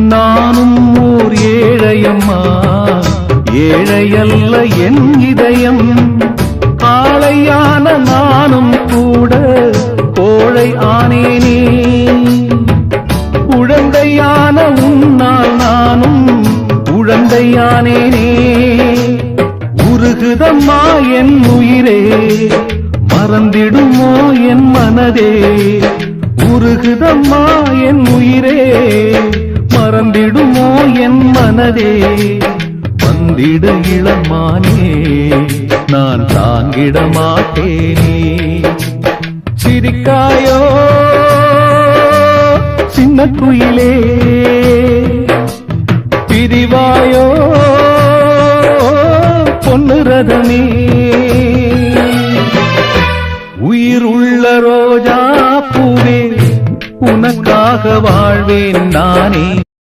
நானும் ஓர் ஏழையம்மா. ஏழையல்ல என் இதயம். காளையான நானும் கூட கோழை ஆனேனே. குழந்தையான உன்னால் நானும் குழந்தையானேனே உருகுதம்மா என் உயிரே. மறந்திடுமோ என் மனதே. உருகுதம்மா என் உயிரே. மனதே வந்திட இளமானே நான் தாங்கிட மாட்டேனே. சிரிக்காயோ சின்ன குயிலே பிரிவாயோ பொன்னு ரதமே உயிர் உள்ள ரோஜா பூவே உனக்காக வாழ்வேன் நானே.